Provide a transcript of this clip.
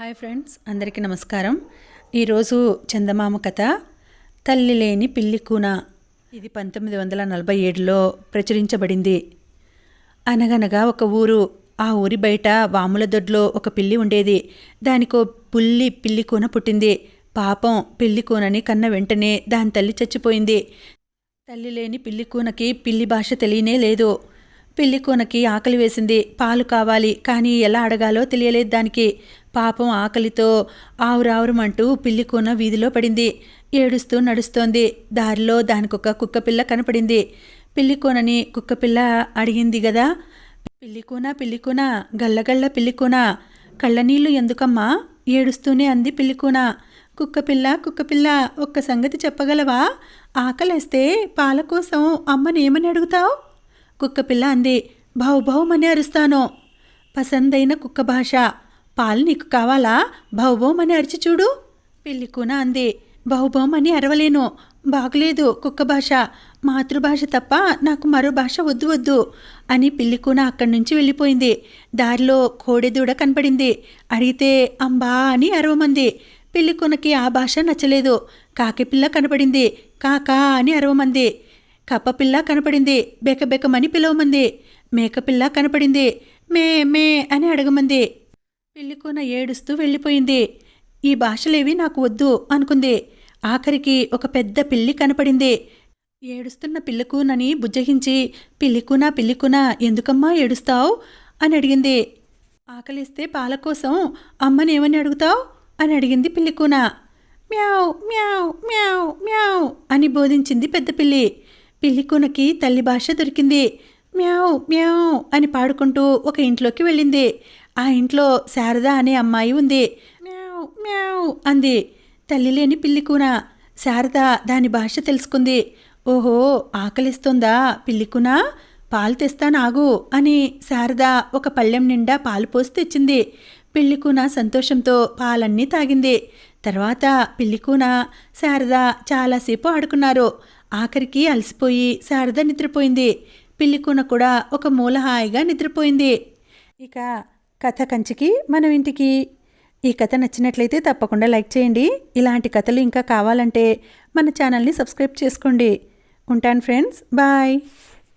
Hi friends అందరికీ నమస్కారం. ఈరోజు చందమామ కథ తల్లి లేని పిల్లి కూన. ఇది పంతొమ్మిది వందల నలభై ఏడులో ప్రచురించబడింది. అనగనగా ఒక ఊరు ఆ ఊరి బయట వాముల దొడ్లో ఒక పిల్లి ఉండేది. దానికో పుల్లి పిల్లి కూన పుట్టింది. పాపం పిల్లి కూనని కన్న వెంటనే దాని తల్లి చచ్చిపోయింది. తల్లి లేని పిల్లి కూనకి పిల్లి భాష తెలియనే లేదు. పిల్లికోనకి ఆకలి వేసింది. పాలు కావాలి. కానీ ఎలా అడగాలో తెలియలేదు దానికి. పాపం ఆకలితో ఆవురావురమంటూ పిల్లి వీధిలో పడింది. ఏడుస్తూ నడుస్తోంది. దారిలో దానికొక కుక్కపిల్ల కనపడింది. పిల్లికోనని కుక్కపిల్ల అడిగింది గదా. పిల్లికోన పిల్లికోన గల్లగల్ల పిల్లికోన కళ్ళనీళ్ళు ఎందుకమ్మా? ఏడుస్తూనే అంది పిల్లికోన కుక్కపిల్ల కుక్కపిల్ల ఒక్క సంగతి చెప్పగలవా? ఆకలేస్తే పాల కోసం అమ్మనేమని అడుగుతావు? కుక్కపిల్ల అంది. భౌభౌమని అరుస్తాను? పసందైన కుక్క భాష. పాలు నీకు కావాలా? భౌభౌమని అరిచి చూడు. పిల్లికూన అంది. భౌభౌమని అరవలేను. బాగలేదు కుక్క భాష. మాతృభాష తప్ప నాకు మరో భాష వద్దు వద్దు అని పిల్లికూన అక్కడి నుంచి వెళ్ళిపోయింది. దారిలో కోడెదూడ కనపడింది. అడిగితే అంబా అని అరవమంది. పిల్లికూనకి ఆ భాష నచ్చలేదు. కాకిపిల్ల కనపడింది. కాకా అని అరవమంది. కప్పపిల్ల కనపడింది బెకబెకమని పిలవమంది మేకపిల్ల కనపడింది మే మే అని అడగమంది. పిల్లికూన ఏడుస్తూ వెళ్ళిపోయింది ఈ భాషలేవి నాకు వద్దు అనుకుంది ఆఖరికి ఒక పెద్ద పిల్లి కనపడింది. ఏడుస్తున్న పిల్లికూనని బుజ్జగించి పిల్లికూనా పిల్లికూనా ఎందుకమ్మా ఏడుస్తావు? అని అడిగింది. ఆకలిస్తే పాల కోసం అమ్మని ఏమని అడుగుతావు? అని అడిగింది పిల్లికూన. మ్యావ్ మ్యావ్ మ్యావ్ మ్యావ్ అని బోధించింది పెద్ద పిల్లి. పిల్లికూనకి తల్లి భాష దొరికింది. మ్యావ్ మ్యావ్ అని పాడుకుంటూ ఒక ఇంట్లోకి వెళ్ళింది. ఆ ఇంట్లో శారద అనే అమ్మాయి ఉంది. మ్యావ్ మ్యావ్ అంది. తల్లి లేని పిల్లికూన శారద దాని భాష తెలుసుకుంది. ఓహో ఆకలిస్తుందా పిల్లికునా? పాలు తెస్తానాగు అని శారద ఒక పళ్ళెం నిండా పాలు పోసి తెచ్చింది. పిల్లికూన సంతోషంతో పాలన్నీ తాగింది. తర్వాత పిల్లికూన శారద చాలాసేపు ఆడుకున్నారు. ఆఖరికి అలసిపోయి శారద నిద్రపోయింది. పిల్లికూన కూడా ఒక మూల హాయిగా నిద్రపోయింది. ఇక కథ కంచికి మనం ఇంటికి. ఈ కథ నచ్చినట్లయితే తప్పకుండా లైక్ చేయండి. ఇలాంటి కథలు ఇంకా కావాలంటే మన ఛానల్ని సబ్స్క్రైబ్ చేసుకోండి. ఉంటాను ఫ్రెండ్స్. బాయ్.